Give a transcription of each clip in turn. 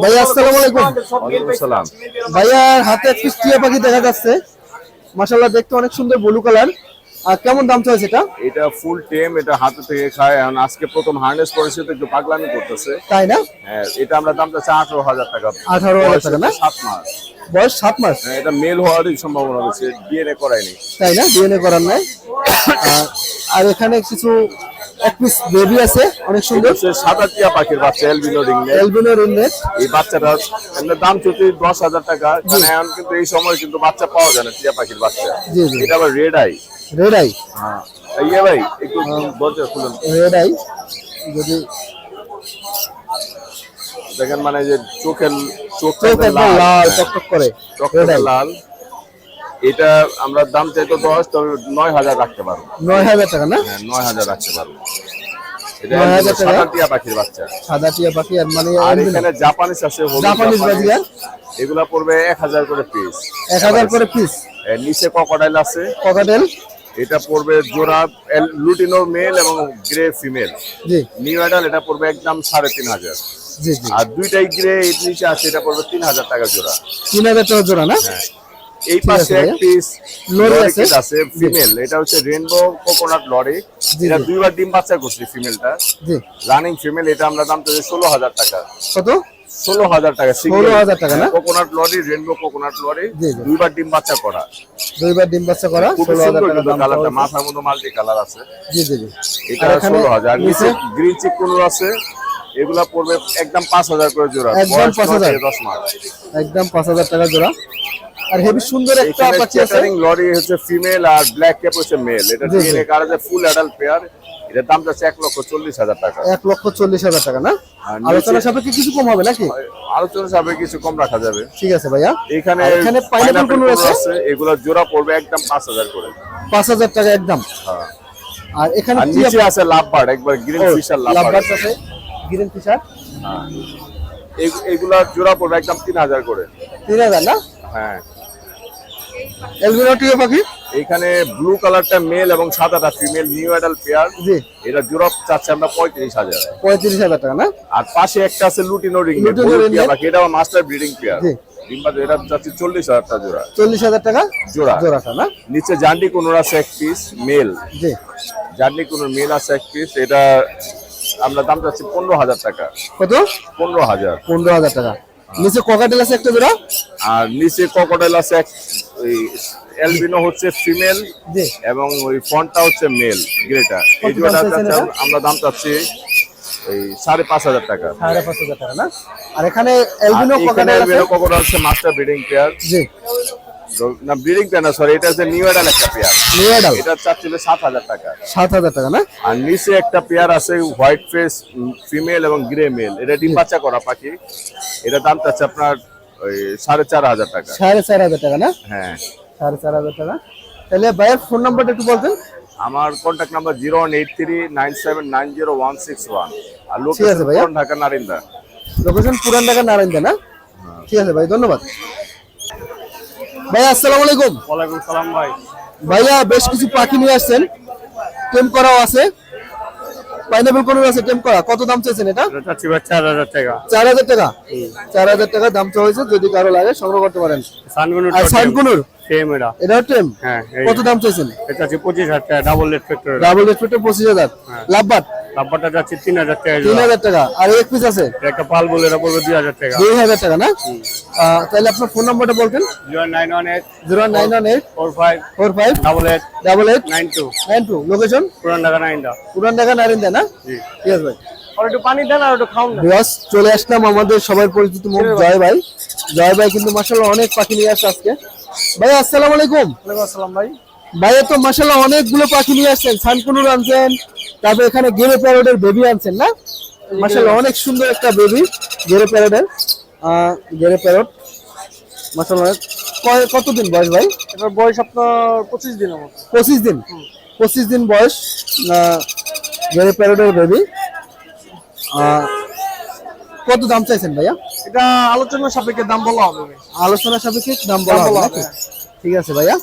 ভাইয়া আসসালামু আলাইকুম। ভাইয়ার হাতে এক টিয়া পাখি দেখা যাচ্ছে। মাশাআল্লাহ দেখতে অনেক সুন্দর ব্লু কালার আর কেমন দাম চলছে এটা? এটা ফুল টেম এটা হাতে থেকে খায়। এখন আজকে প্রথম হার্নেস করেছে তো একটু পাগলামি করতেছে। তাই না? হ্যাঁ এটা আমরা দাম চাচ্ছি আঠারো হাজার টাকা। 18,000 টাকা না? সাত মাস। বয়স সাত মাস? হ্যাঁ, এটা মেল হওয়ারই সম্ভাবনা রয়েছে। ডিএনএ করায়নি। তাই না? ডিএনএ করার নাই। আর এখানে কিছু এক পিস বেবি আছে অনেক সুন্দর। সাদা টিয়া পাখির বাচ্চা এলবিনো রিংনে এলবিনো রিননেট এই বাচ্চাটা দাম চলছে দশ হাজার টাকা। মানে এখন কিন্তু এই সময় কিন্তু বাচ্চা পাওয়া যায় না টিয়া পাখির বাচ্চা। এটা আবার রেড আই রেড আই হ্যাঁ। ইয়ে ভাই একটু দরজা খুলুন। রেড আই যদি দেখেন মানে যে চোখের চোখ লাল। টকটক করে। রেড লাল। এটা আমরা দাম চাইতো দশ তবে নয় হাজার রাখতে পারব। নয় হাজার টাকা না? হ্যাঁ নয় হাজার রাখতে পারব। মানে আর albino। এখানে জাপানিস আছে হলুদ জাপানিজ জাপানিজ। বাজিগার? এগুলা পড়বে এক হাজার করে পিস এক হাজার করে পিস নিচে ককডাইল আছে। ককাটেল এটা পড়বে জোড়া লুটিনো মেল এবং গ্রে ফিমেল নিউ অ্যাডাল এটা পড়বে একদম সাড়ে তিন হাজার। আর দুইটাই গ্রে নিচে আছে এটা পড়বে তিন হাজার টাকা জোড়া। তিন হাজার টাকা জোড়া না? হ্যাঁ। এই পাশে আছে এক পিস লরি আছে? ফিমেল এটা হচ্ছে কোকোনাট লরি। এটা দুইবার ডিম বাচ্চা করছে ফিমেলটা জি। রানিং ফিমেল এটা আমরা দাম চাইছি ষোলো হাজার টাকা। কত? ষোলো হাজার টাকা 16,000 টাকা না? Coconut lory rainbow coconut lory. দুইবার ডিম বাচ্চা করা। দুইবার ডিম বাচ্চা করা ষোলো হাজার টাকা কালারটা মাথার মতো মাল্টি কালার আছে। জি জি জি। এটা ষোলো হাজার। নিচে? গ্রিন চিক কুনুর আছে। এগুলা পড়বে একদম পাঁচ হাজার করে জোড়া। একদম বয়স 5,000 নয় থেকে দশ মাস। একদম পাঁচ হাজার টাকা জোড়া। আর হেভি সুন্দর একটা পাখি আছে। লরি হচ্ছে ফিমেল আর ব্ল্যাক ক্যাপ হচ্ছে মেল এটা। ডিএনএ কার আছে ফুল অ্যাডাল্ট পেয়ার এটার দাম যাচ্ছে এক লক্ষ চল্লিশ হাজার টাকা। এক লক্ষ চল্লিশ হাজার টাকা না? আলোচনা সাপেক্ষে কিছু কম হবে নাকি? আলোচনা সাপে কিছু কম রাখা যাবে। ঠিক আছে ভাইয়া। এখানে এখানে পাইনাপেল আছে? এগুলো জোড়া পড়বে একদম পাঁচ হাজার করে। পাঁচ হাজার টাকা একদম। হ্যাঁ। আর এখানে নিচে আছে লাভবার্ড একবার গ্রিন ফিশার লাভবার্ড আছে। গ্রিন ফিশার এগুলা জোড়া পড়বে একদম তিন হাজার করে। তিন হাজার না? হ্যাঁ। পাখি? এখানে ব্লু কালারটা মেল এবং সাদাটা ফিমেল নিউ অ্যাডাল পেয়ার জি। এটা জোড়া চাচ্ছে আমরা পঁয়ত্রিশ হাজার। পঁয়ত্রিশ হাজার টাকা না? আর পাশে একটা আছে লুটিনো রিং এর? এটা মাস্টার ব্রিডিং পেয়ার জি। এটা চাচ্ছি চল্লিশ হাজার টাকা জোড়া। চল্লিশ হাজার টাকা? জোড়া। জোড়াটা না? নিচে জান্ডি কোনোর আছে এক পিস মেল জি। জান্ডি কোনোর মেল আছে এক পিস এটা আমরা দাম চাচ্ছি পনেরো হাজার টাকা। কত? পনেরো হাজার। পনেরো হাজার টাকা। নিচে ককাটেল আছে একটা জোড়া? আর নিচে ককাটেল আছে এক ওই এলবিনো হচ্ছে ফিমেল এবং ওই ফন্টটা হচ্ছে মেল গ্রেটার এই জোড়াটা আমরা দাম চাচ্ছি এই সাড়ে পাঁচ হাজার টাকা। সাড়ে পাঁচ হাজার টাকা না? আর এখানে এলবিনো ককাটেল আছে? মাস্টার ব্রিডিং পেয়ার জি। না ব্রিডিং পেয়ার না সরি এটা হচ্ছে নিউ অ্যাডাল একটা পেয়ার নিউডাল এটা চাচ্ছিল সাত হাজার টাকা। সাত হাজার টাকা না? আর নিচে একটা পেয়ার আছে হোয়াইট ফেস ফিমেল এবং গ্রে মেল এটা ডিম বাচ্চা করা পাখি। এটা দাম চাচ্ছে আপনার ওই সাড়ে চার হাজার টাকা। সাড়ে চার হাজার টাকা না? হ্যাঁ। সাড়ে চার হাজার টাকা। তাহলে ভাইয়ের ফোন নাম্বারটা একটু বলতেন। আমার contact number zero one eight three nine seven nine zero one six one আর। লোকেশন ঢাকা নারিন্দা। লোকেশন পুরান ঢাকা নারায়ণদা না? ঠিক আছে ভাই ধন্যবাদ। ভাইয়া আসসালামু আলাইকুম। ওয়ালাইকুম সালাম ভাই। ভাইয়া বেশ কিছু পাখি নিয়ে আসছেন। টেম করাও আছে। পাইনাপেল কোনো আছে টেম করা। কত দাম চাইছেন এটা? এটা চার হাজার টাকা। চার হাজার টাকা? চার হাজার টাকা দাম চাওয়া হয়েছে যদি কারও লাগে সংগ্রহ করতে পারেন। আর সাইনকুনুর সেম এটা। এটাও টেম হ্যাঁ কত দাম চাইছেন? এটা চাচ্ছি পঁচিশ হাজার টাকা ডাবল রেট ফ্যাক্টর ডাবল রেসপেক্টে পঁচিশ হাজার। লাভবাট? নাম্বারটা যাচ্ছে তিন হাজার টাকা। তিন হাজার টাকা। আর এক পিস আছে? একটা পাল বলে এটা পড়বে দুই হাজার টাকা। দুই হাজার টাকা না? তাহলে আপনার ফোন নাম্বারটা বলতেন। Zero nine one eight zero nine one eight four five four five double eight double eight nine two. Nine two. Location Puran Dhaka নাইনটা পুরান ঢাকা নারিন্দা না? ঠিক আছে ভাই। চলে আসলাম আমাদের সবার পরিচিত মুখ জয় ভাই। জয় ভাই কিন্তু মাসাল্লাহ অনেক পাখি নিয়ে আসছে আজকে। ভাই আসসালামু আলাইকুম। আসসালাম ভাই। ভাইয়া তো মাসাল্লাহ অনেকগুলো পাখি নিয়ে আসছেন। সানকুনুর আনছেন তারপর এখানে গেরে প্যারোডের বেবি আনছেন না? মাসাল্লাহ অনেক সুন্দর একটা বেবি গেরে প্যারোডের। গেরে প্যারোড। মাসাল্লাহ কয়- কতদিন বয়স ভাই? এটার বয়স আপনার পঁচিশ দিন আমার পঁচিশ দিন? পঁচিশ দিন বয়স গেরে প্যারোডের বেবি কত দাম চাইছেন ভাইয়া? এটা আলোচনার সাপেক্ষে দাম বলা হবে। আলোচনা সাপেক্ষে দাম বলা বলা হবে। ঠিক আছে ভাইয়া।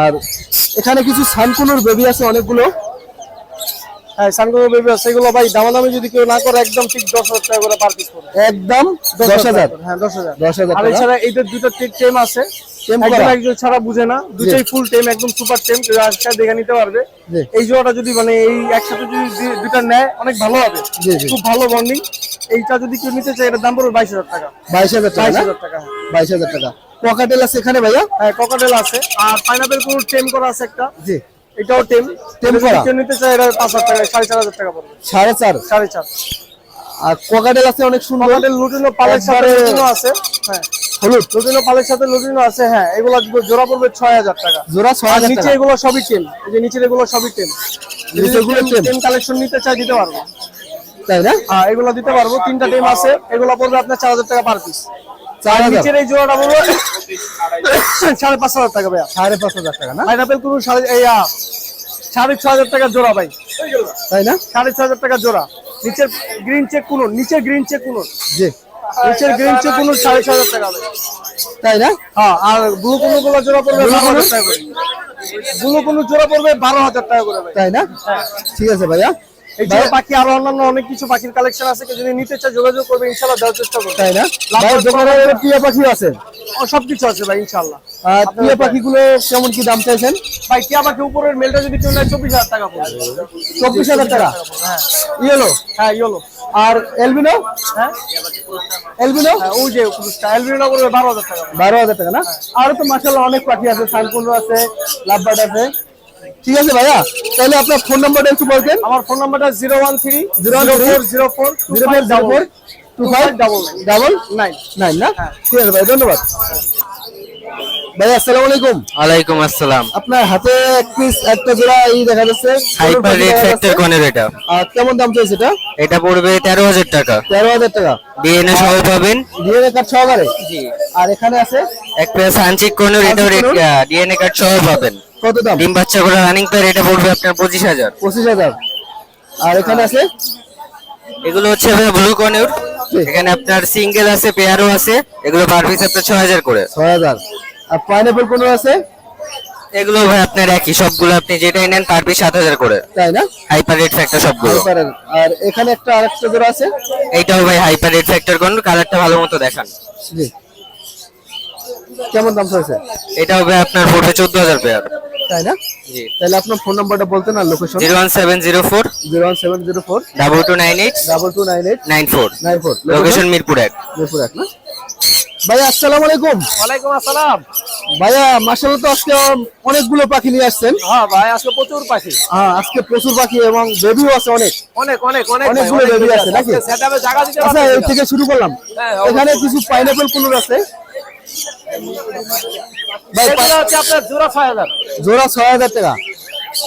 আর এখানে কিছু সানকুনুর বেবি আছে অনেকগুলো। হ্যাঁ সানকোনো বেবি আছে। এগুলো ভাই দামাদামি যদি কেউ না করে একদম ঠিক দশ হাজার টাকা করে পার পিস পড়বে একদম দশ হাজার হ্যাঁ দশ হাজার। দশ হাজার আর এছাড়া এইটার দুটো টেম আছে ছাড়া বুঝে না। দুটোই ফুল টেম একদম সুপার টেম দেখে নিতে পারবে। এই জোড়াটা যদি মানে এই একসাথে যদি দুটা নেয় অনেক ভালো হবে। খুব ভালো বন্ডিং এইটা যদি কেউ নিতে চায় এটার দাম পড়বে বাইশ হাজার টাকা। বাইশ হাজার টাকা। বাইশ হাজার টাকা। পকেটেল আছে এখানে ভাইয়া? হ্যাঁ ককাটেল আছে। আর পাইনাপেল কোন টেম করা আছে একটা। জি। এটাও টেম। টেম করা? কেউ নিতে চায় এটা পাঁচ হাজার টাকা সাড়ে চার হাজার টাকা পড়বে। সাড়ে চার? সাড়ে চার। আর পকেটেল আছে অনেক সুন্দর। ককাটেল লুটিনো পালের সাথে লুটিনো আছে। হ্যাঁ। হলুদ? লুটিনো পালের সাথে লুটিনো আছে হ্যাঁ। এগুলো জোড়া পড়বে ছয় হাজার টাকা। জোড়া ছয় আর হাজার নিচে এগুলো সবই টেম। এই যে নিচের এগুলো সবই টেম। নিচেরগুলো টেম? টেম। কালেকশন নিতে চাই দিতে পারব। তাই না? হ্যাঁ এগুলো দিতে পারব। তিনটা টেম আছে। এগুলো পড়বে আপনার চার হাজার টাকা পার পিস চার নিচের এই জোড়াটা পড়বে সাড়ে পাঁচ হাজার টাকা ভাইয়া। সাড়ে পাঁচ হাজার টাকা না? পাইনাপেল কুরু সাড়ে সাড়ে ছ হাজার টাকা জোড়া ভাই। তাই না? সাড়ে ছ হাজার টাকা জোড়া। নিচের গ্রিন চেক কুনুর নিচের গ্রিন চেক জি। নিচের গ্রিন চেক কুনুর সাড়ে ছ হাজার টাকা ভাই। তাই না? হ্যাঁ আর ব্লু কুনু গুলো জোড়া পড়বে বারো হাজার টাকা করে। ব্লু কুনু জোড়া পড়বে বারো হাজার টাকা করে তাই না? ঠিক আছে ভাইয়া। এই জন্য আরও অন্যান্য অনেক কিছু পাখির কালেকশন আছে যদি নিতে চায় যোগাযোগ করবে ইনশাল্লাহ দেওয়ার চেষ্টা করবে। তাই না? লাভ ভাই করতে দোকানে টিয়া পাখি আছে? সবকিছু আছে ভাই ইনশাল্লাহ টিয়া পাখিগুলো কেমন কি দাম চাইছেন? ভাই টিয়া পাখি উপরের মেলটা যদি কেউ নেয় চব্বিশ হাজার টাকা পড়বে। চব্বিশ হাজার টাকা? হ্যাঁ। ইয়েলো? হ্যাঁ ইয়েলো। আর এলবিনো? হ্যাঁ? এলবিনো? হ্যাঁ, ওই যে এলবিনো করবে বারো হাজার টাকা। বারো হাজার টাকা না? আরও তো মাসাল্লাহ অনেক পাখি আছে সানকুন্ড আছে লাভবার্ড আছে। ঠিক আছে ভাইয়া তাহলে আপনার ফোন নাম্বারটা একটু বলবেন। আমার ফোন নাম্বারটা zero one three 013 zero four zero double four two five double double nine. Nine না? ঠিক আছে ভাই ধন্যবাদ। ভাই আসসালামু আলাইকুম। ওয়ালাইকুম আসসালাম। আপনার হাতে এক পিস একটা জোড়া এই দেখা যাচ্ছে। হাইপার রেড ফ্যাক্টর কনের এটা? আর কেমন দাম চলছে এটা? এটা পড়বে তেরো হাজার টাকা। তেরো হাজার টাকা। ডিএনএ সহ পাবেন। ডিএনএ কার্ড সহকারে? আর এখানে আছে? এক কনের ডিএনএ কার্ড সহ পাবেন। কত দাম? ডিম বাচ্চা করে রানিং পেয়ার এটা পড়বে আপনার পঁচিশ হাজার। পঁচিশ হাজার। আর এখানে আছে? এগুলো হচ্ছে ব্লু কনের জি। এখানে আপনার সিঙ্গেল আছে পেয়ারও আছে এগুলো পার পিস আপনার ছয় হাজার করে। ছয় হাজার। আর পাইনাপেল কোনো আছে? এগুলো ভাই আপনার একই সবগুলো আপনি যেটাই নেন পার পিস সাত হাজার করে। তাই না? হাইপার রেড ফ্যাক্টর সবগুলো। আর এখানে একটা আরেকটা জোড়া আছে? এইটাও ভাই হাইপার রেড ফ্যাক্টর কন কালারটা ভালো মতো দেখান। কেমন দাম চলছে? এটাও ভাই আপনার পড়বে চোদ্দ হাজার পেয়ার তাই না? তাহলে আপনার ফোন নাম্বারটা বলতেন আর location zero one seven zero four. Zero one seven zero four. Double two nine eight double two nine eight nine four nine four location Mirpur এক। মিরপুর এক না? ভাই আসসালামু আলাইকুম। ওয়ালাইকুম আসসালাম। ভাইয়া মাসাল্লাহ তো আজকে অনেকগুলো পাখি নিয়ে আসছেন। হ্যাঁ ভাই আজকে প্রচুর পাখি। হ্যাঁ আজকে প্রচুর পাখি এবং বেবিও আছে অনেক। অনেক অনেক অনেক অনেকগুলো baby আছে নাকি? সেটাবে জায়গা দিতে আচ্ছা এই থেকে শুরু করলাম। হ্যাঁ, এখানে কিছু পাইনাপেল কুলুর আছে। ভাই হচ্ছে আপনার জোড়া ছয় হাজার। জোড়া ছয় হাজার টাকা।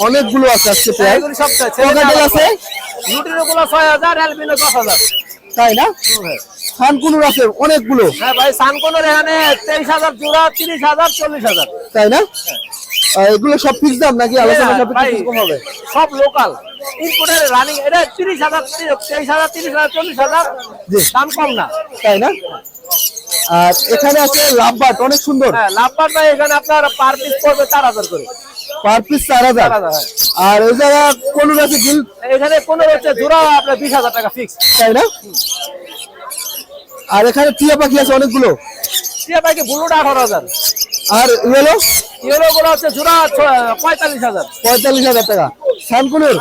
অনেকগুলো আছে আজকে প্রায়। সব ছয় আছে। লুটিনো গুলো হাজার অ্যালবিনো দশ তাই না? খানকুনুর আছে অনেকগুলো। হ্যাঁ ভাই সানকোনের এখানে তেইশ হাজার জোড়া তিরিশ হাজার চল্লিশ হাজার। তাই না? এগুলো সব ফিক্স দাম নাকি? আলোচনা হ্যাঁ, সাপেক্ষে কম হবে? সব লোকাল ইনপুটের রানিং এটা তিরিশ হাজার তেইশ হাজার তিরিশ হাজার চল্লিশ হাজার। দাম কম না। তাই না? আর এখানে আছে লাভবাট অনেক সুন্দর। হ্যাঁ লাভবার ভাই এখানে আপনার পার পিস পড়বে চার হাজার করে। পার পিস চার হাজার। চার হাজার, হ্যাঁ। আর ওই জায়গা কোন আছে গিল এখানে কোনো হচ্ছে জোড়া আপনার বিশ হাজার টাকা ফিক্স তাই না? আর এখানে টিয়া পাখি আছে অনেকগুলো। টিয়া ভাইকে ব্লুটা আঠারো হাজার। আর ইয়েলো ইয়েলো গুলো হচ্ছে জোড়া ছ- পঁয়তাল্লিশ হাজার। পঁয়তাল্লিশ হাজার টাকা। সানকুনুর?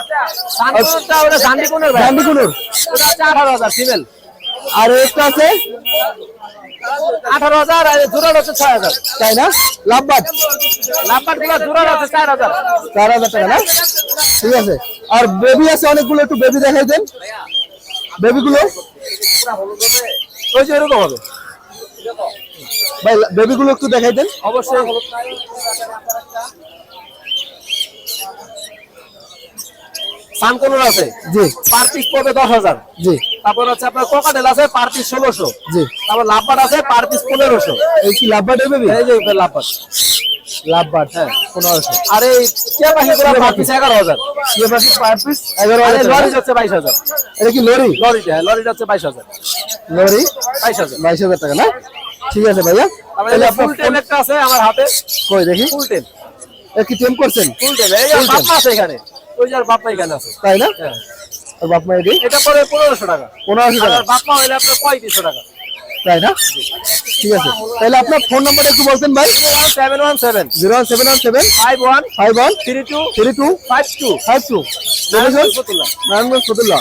সানকুনটা ওটা জান্ডিকুনের ভাই। গান্ডিকুনুর ওটা হচ্ছে আঠারো হাজার ফিমেল আর একটা আছে? আঠারো হাজার আর জোড়ার হচ্ছে ছয় হাজার। তাই না? লাভবাট লাভবারগুলো জোড়ার আছে চার হাজার। চার হাজার টাকা, না? ঠিক আছে। আর বেবি আছে অনেকগুলো, একটু বেবি দেখাই দেন। বেবিগুলো? ওই যে এরকম হবে। ভাই, বেবিগুলো একটু দেখাই দেন। অবশ্যই। সানকোনোর আছে। জি। পার পিস পড়বে দশ হাজার। জি। তারপর হচ্ছে আপনার কোকাটেল আছে পার পিস ষোলোশো। জি। তারপর লাভবার আছে পার পিস পনেরোশো। এই কি লাভবাটের বেবি এই যে লাভবার লাভবাট হ্যাঁ পনেরোশো। আর এই টিয়া পাখি গুলো পার পিস এগারো হাজার। টিয়া পাখি পার পিস এগারো হাজার লরি হচ্ছে বাইশ হাজার। এটা কি লরি? লরিটা হ্যাঁ লরিটা হচ্ছে বাইশ হাজার। লরি? বাইশ হাজার। বাইশ হাজার টাকা না? ঠিক আছে ভাইয়া। তাহলে ফুল আপনার টেম একটা আছে আমার হাতে। কই দেখি? ফুল এ কি টেম করছেন? ফুল টেম এই আছে এখানে। ওই যে বাপ মা এখানে আছে। তাই না? হ্যাঁ। আর বাপ এটা পরে পনেরোশো টাকা। পনেরোশো টাকা। আর বাপ মা হইলে আপনার পঁয়ত্রিশশো টাকা। তাই না? ঠিক আছে। তাহলে আপনার ফোন নাম্বারটা একটু বলছেন ভাই। Seven one seven. Zero one seven one seven. Five one five one three two three two five two five two Narayanganj Fatullah. Narayanganj Fatullah.